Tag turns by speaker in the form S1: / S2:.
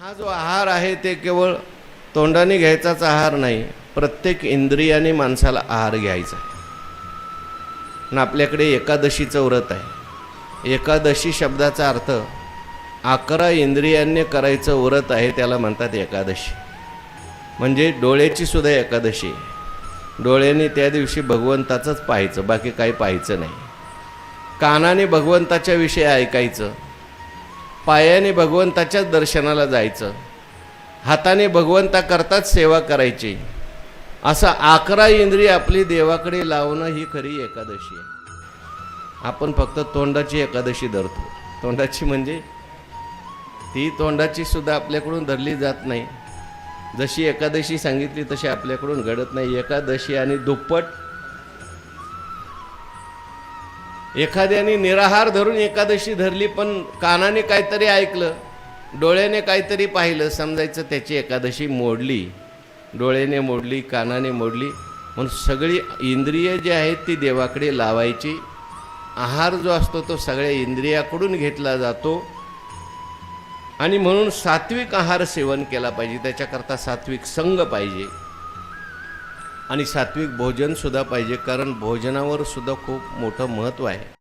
S1: हा जो आहार आहे ते केवळ तोंडाने घ्यायचाच आहार नाही प्रत्येक इंद्रियाने माणसाला आहार घ्यायचा आणि आपल्याकडे एकादशीचं व्रत आहे. एकादशी शब्दाचा अर्थ अकरा इंद्रियांनी करायचं व्रत आहे त्याला म्हणतात एकादशी. म्हणजे डोळ्याची सुद्धा एकादशी डोळ्याने त्या दिवशी भगवंताचंच पाहायचं बाकी काही पाहायचं नाही. कानाने भगवंताच्या विषयी ऐकायचं पायाने भगवंताच्याच दर्शनाला जायचं. हाताने भगवंताकरताच सेवा करायची. असं अकरा इंद्रिय आपली देवाकडे लावणं ही खरी एकादशी आहे. आपण फक्त तोंडाची एकादशी धरतो. तोंडाची म्हणजे ती तोंडाची सुद्धा आपल्याकडून धरली जात नाही. जशी एकादशी सांगितली तशी आपल्याकडून घडत नाही. एकादशी आणि दुप्पट एखाद्याने निराहार धरून एकादशी धरली पण कानाने काहीतरी ऐकलं डोळ्याने काहीतरी पाहिलं समजायचं त्याची एकादशी मोडली डोळ्याने मोडली कानाने मोडली म्हणून सगळी इंद्रिय जी आहेत ती देवाकडे लावायची. आहार जो असतो तो सगळ्या इंद्रियाकडून घेतला जातो. आणि म्हणून सात्विक आहार सेवन केला पाहिजे त्याच्याकरता सात्विक संग पाहिजे. आणि सात्विक भोजनसुद्धा पाहिजे कारण भोजनावर सुद्धा खूप मोठं महत्त्व आहे.